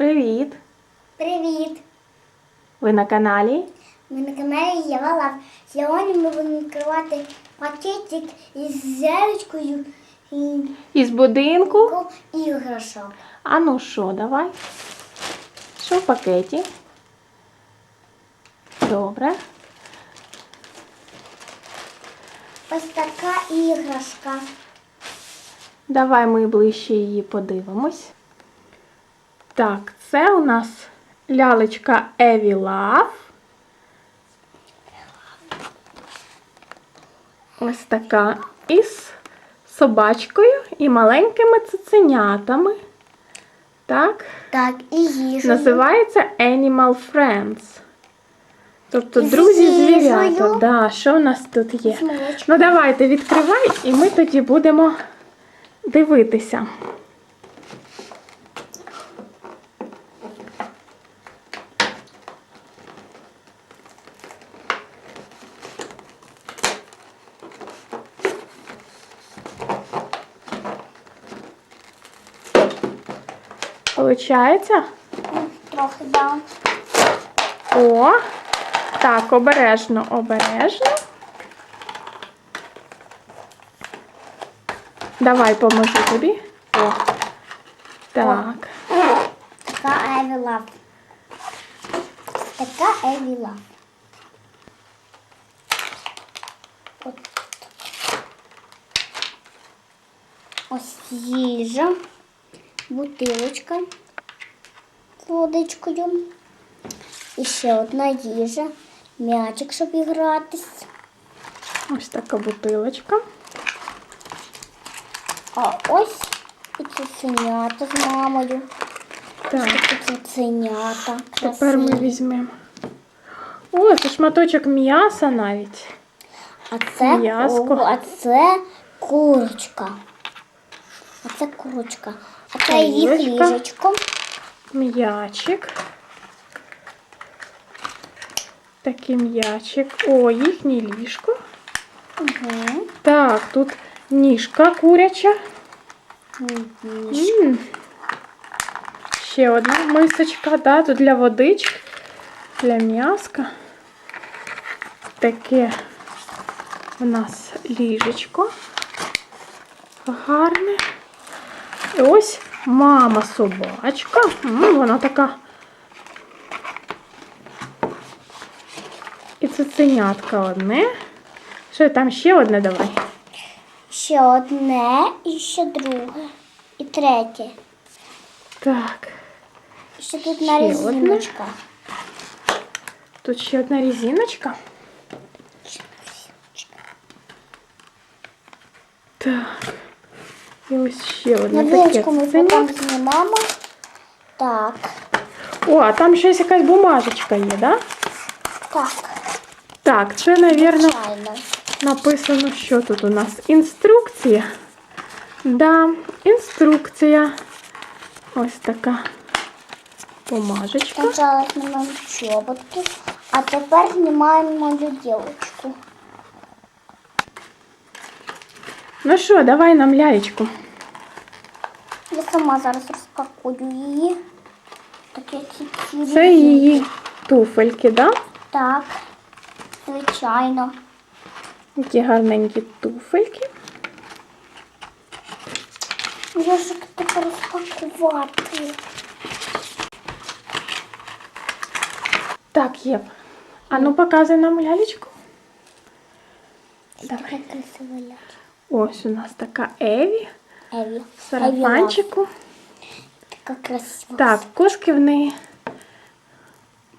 Привіт! Привіт! Ви на каналі? Ми на каналі Єва Лав. Сьогодні ми будемо відкривати пакетик із зірочкою і Із будинку. іграшок. А ну що, давай? Що в пакеті? Добре. Ось така іграшка. Давай ми ближче її подивимось. Так, це у нас лялечка Еві Лав. Ось така із собачкою і маленькими цуценятами. Так, Так, і їжа. називається Animal Friends. Тобто друзі їжею. звірята. Да, що у нас тут є? Ну давайте відкривай, і ми тоді будемо дивитися. Получається? Трохи дам. О, так, обережно, обережно. Давай поможу тобі. О. Так. Така Еві Лав. Така Еві Лав. Ось їжа, бутилочка водичкою. І ще одна їжа, м'ячик, щоб ігратись. Ось така бутилочка. А ось і цуценята з мамою. Так, цуценята. тепер ми візьмемо. О, це шматочок м'яса навіть. А це, М'яско. а це курочка. А це курочка. А це їх Ліжечко. ліжечко. М'ячик. Такий м'ячик. О, їхнє ліжко. Угу. Так, тут ніжка куряча. М. Ще одна мисочка, да, тут для водички, для м'яска. Таке у нас ліжечко. Гарне. І ось мама собачка. М, Вона така. І цуценятка одне. Що там ще одне давай? Ще одне і ще друге. І третє. Так. І ще тут Ще на одне. резиночка. Тут ще одна резиночка. Так. І ось ще одне таке ми знімаємо. Так. О, а там ще якась бумажечка є, да? Так. Так, це, мабуть, написано. що тут у нас? Інструкція. Да, інструкція. Ось така бумажечка. Спочатку знімаємо чоботи, а тепер знімаємо мою Ну що, давай нам лялечку. Я сама зараз розпакую її. Це її туфельки, да? Так, звичайно. Які гарненькі туфельки. Я ж тепер розпакувати. Так, Єв. А ну показуй нам лялечку. Така красива ляля. Ось у нас така Еві. Еві. в Сарафанчику. Така красива. Так, кошки в неї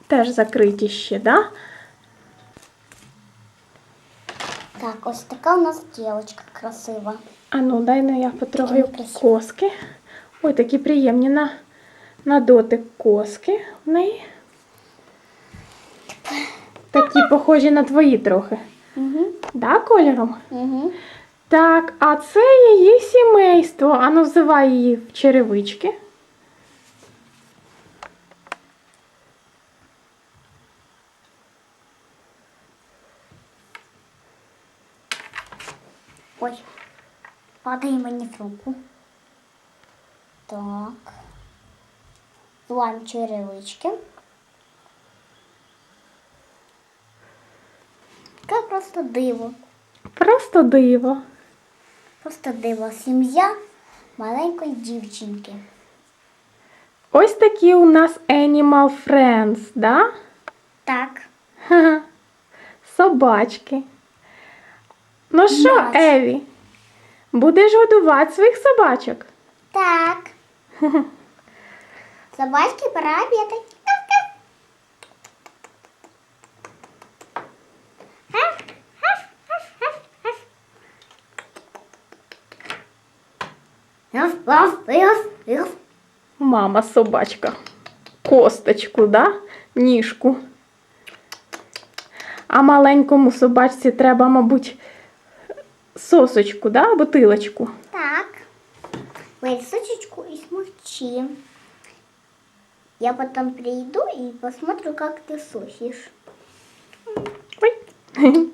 теж закриті ще, да? Так, ось така у нас дівчинка красива. А ну, дай ну я потрогаю коски. Ой, такі приємні на, на дотик коски в неї. Такі похожі на твої трохи. Угу. Да, кольором? Угу. Так, а це її сімейство. А ну, взивай її в черевички. Ой, падає мені в руку. Так. Слайм черевички. Таке просто диво. Просто диво. Просто диво. Сім'я маленької дівчинки. Ось такі у нас Animal Friends, да? Так. Ха-ха. Собачки. Ну що. Еві, будеш годувати своїх собачок? Так. Собачки пора обедать. Мама собачка. Косточку, да? Ніжку. А маленькому собачці треба, мабуть, сосочку, да? Бутилочку. Так. Возьми сучечку и смолчи. Я потом приду и посмотрю, как ты сушишь. Ой.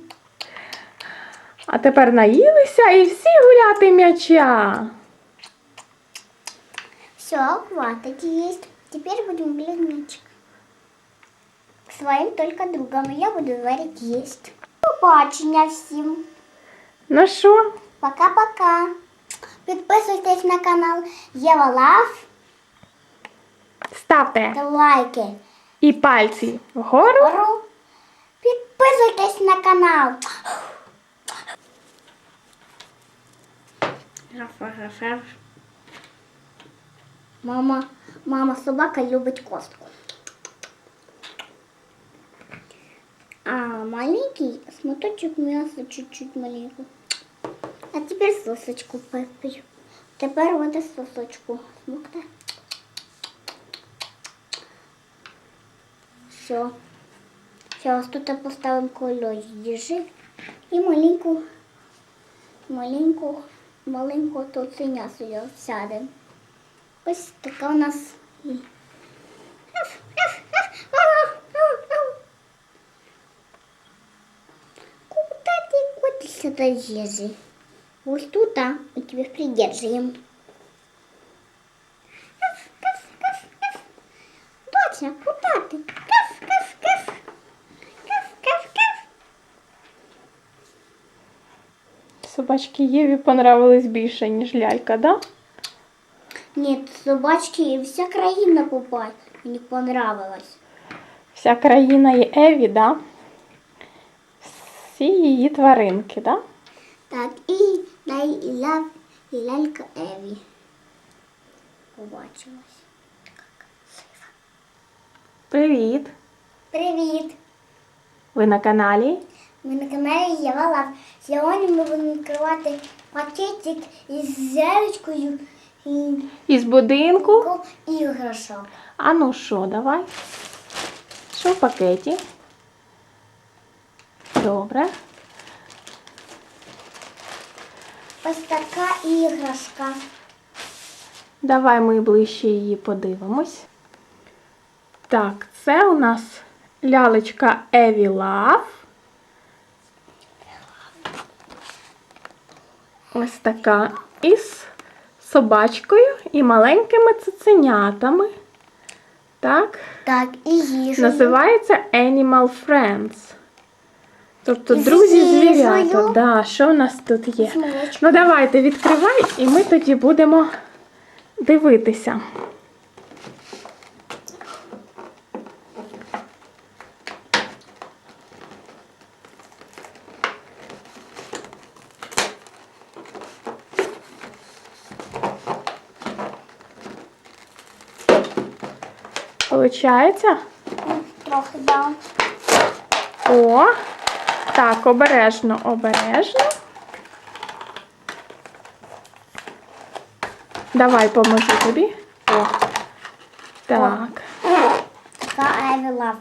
А тепер наїлися і всі гуляти м'яча. Все, хватит есть. Теперь будем гулять мячик. К своим только другам. и Я буду варить есть. Побачення всім. Ну що, Пока-пока. Підписуйтесь на канал Єва Лав ставте та лайки. і пальці вгору. Гору. Підписуйтесь на канал. Раф-раф-раф. Мама, мама собака любить костку. А маленький смоточек мяса чуть-чуть маленький. А теперь сосочку попью. Тепер вода сосочку. Смокта. Все. Сейчас тут поставим кольось. Держи. І маленьку, маленьку, маленьку туценя сюди сяде. Ось така у нас. і- Куда ты котишься до ежи? Вот тут, а, мы тебя придержим. Доча, куда ты? Каф, каф, каф. Каф, каф, каф. Собачки Єві понравились більше, ніж лялька, да? Нет, собачки, вся країна попасть. Мені понравилось. Вся країна є Еві, да? Всі її тваринки, да? Так, і дай і ляв, і лялька Еві. Побачилась. Привіт! Привіт! Ви на каналі? Ми на каналі Єва Лав. Сьогодні ми будемо відкривати пакетик із зерочкою і Із будинку. іграшок. А ну що, давай. Що в пакеті? Добре. Ось така іграшка. Давай ми ближче її подивимось. Так, це у нас лялечка Еві Лав. Ось така. Із собачкою і маленькими цуценятами. Так. Так, і їжею. Називається Animal Friends. Тобто з друзі їжею. звірята. Да, що у нас тут є? З молочком. Ну давайте відкривай, і ми тоді будемо дивитися. Получається? Трохи да. О, так, обережно, обережно. Давай поможу тобі. О. Так. Така Еві Лав.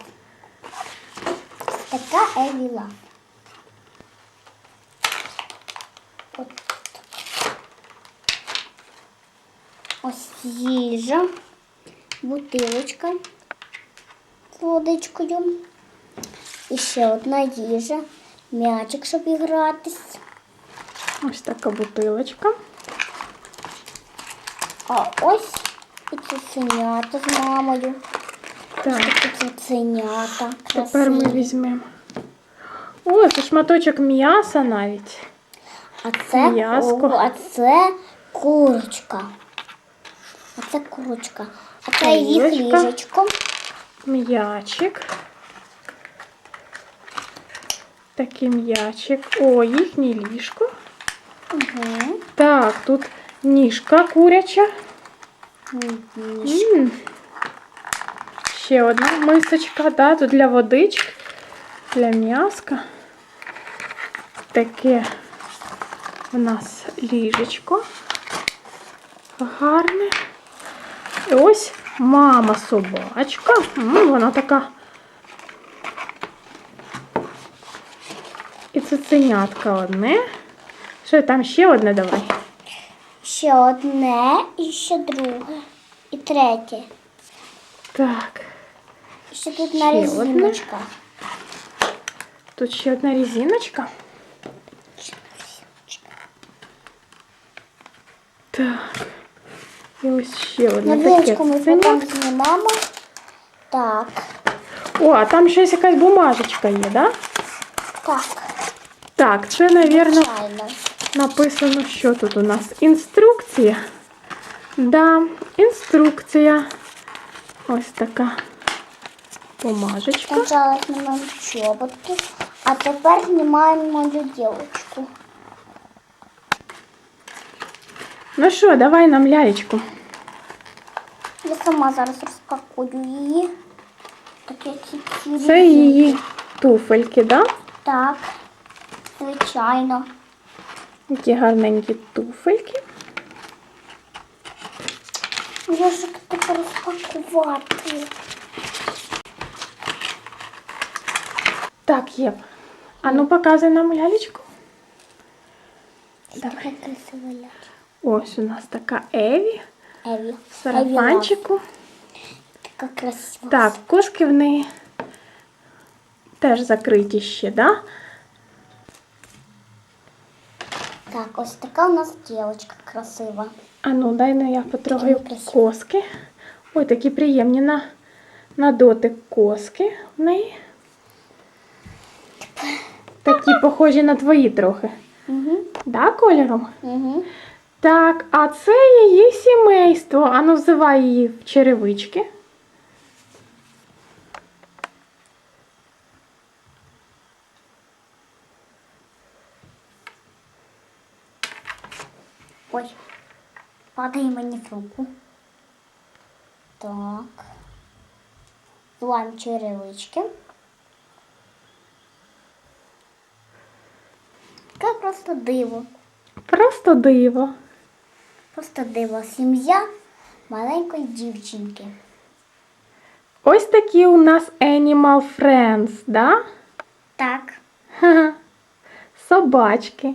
Така Еві Лав. Ось їжа, бутилочка з водичкою. І ще одна їжа, м'ячик, щоб ігратись. Ось така бутилочка. А ось І цуценята з мамою. Так, Такі цуценята. тепер ми візьмемо. О, це шматочок м'яса навіть. А це, М'яско. а це курочка. А це курочка. А це їх ліжечко. М'ячик. Такий м'ячик. О, їхнє ліжко. Угу. Так, тут ніжка куряча. М. Ще одна мисочка, да, тут для водички, для м'яска. Таке у нас ліжечко гарне. І ось мама собачка. М, вона така. І цуценятка одне. Що там ще одне давай? Ще одне і ще друге. І третє. Так. І ще тут Ще на одне. резиночка. Тут ще одна резиночка. Так. І ось ще одне таке. Ми потім знімемо. Так. О, а там щось якась бумажечка є, да? Так. Так, це, мабуть, написано, що тут у нас? Інструкція. Да, інструкція. Ось така бумажечка. Спочатку знімаємо чоботки, а тепер знімаємо мою Ну що, давай нам лялечку. Я сама зараз розпакую її. Це її туфельки, да? Так, звичайно. Які гарненькі туфельки. Я ж тепер розпакувати. Так, Єв. А ну показуй нам лялечку. Така красива лялька. Ось у нас така Еві Еві. в сарафанчику. Така красива. Так, коски в неї теж закриті ще, да? Так, ось така у нас дівчинка красива. А ну, дай ну я потрогаю коски. Ой, такі приємні на, на дотик коски в неї. Такі похожі на твої трохи. Угу. Да, кольором? Угу. Так, а це її сімейство. А ну, взивай її в черевички. Ой, падає мені в руку. Так. Злаємо черевички. Таке просто диво. Просто диво. Просто диво. Сім'я маленької дівчинки. Ось такі у нас Animal Friends, да? Так. Собачки.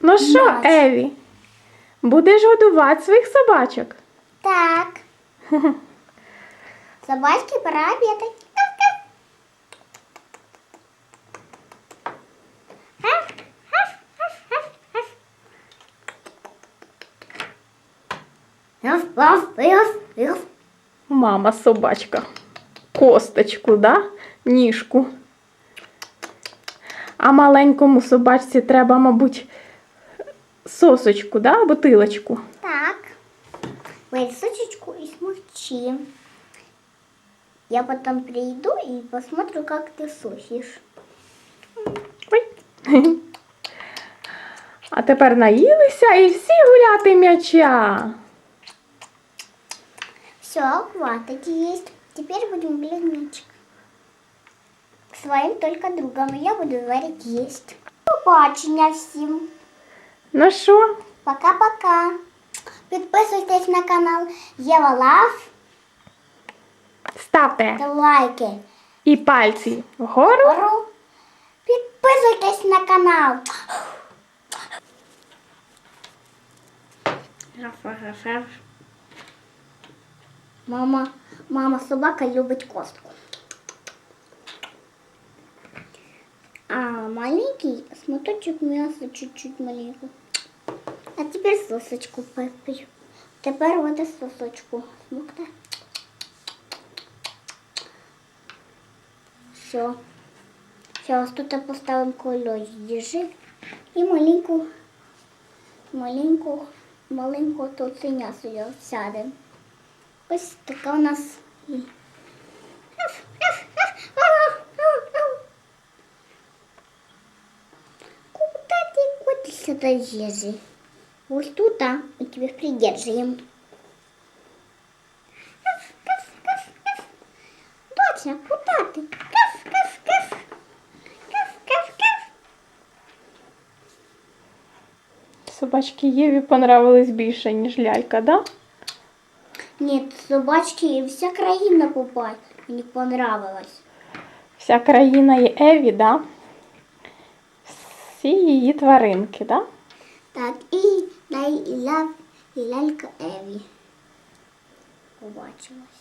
Ну що, Наче. Еві, будеш годувати своїх собачок? Так. Собачки пора обедать. Мама собачка. Косточку, да? Ніжку. А маленькому собачці треба, мабуть, сосочку, да? Бутилочку. Так. Варь сучечку и смолчи. Я потом приду и посмотрю, как ты сусишь. Ой. А тепер наїлися і всі гуляти м'яча. Все, хватит есть. Теперь будем гулять мячик. К своим только другам. И я буду варить есть. Побачення всім. Ну що, Пока-пока. Підписуйтесь на канал Єва Лав. ставте Та лайки. і пальці вгору. Гору. Підписуйтесь на канал. Мама, мама собака любить костку. А маленький смоточек мяса чуть-чуть маленький. А теперь сосочку попью. Тепер вода сосочку. Смокта. Все. Зараз тут поставимо колось діжи і маленьку, маленьку, маленьку товценя сюди сядемо. Ось така у нас. і- Куда ты котишься до ежи? Вот тут, а, мы тебя придерживаем. Доча, куда ты? Каф, каф, каф. Каф, каф, каф. Собачки Єві понравились більше, ніж лялька, да? Нет, собачки, вся країна попасть. Мені понравилось. Вся країна є Еві, да? Всі її тваринки, да? Так, і дай і ля, і лялька Еві. Побачилась.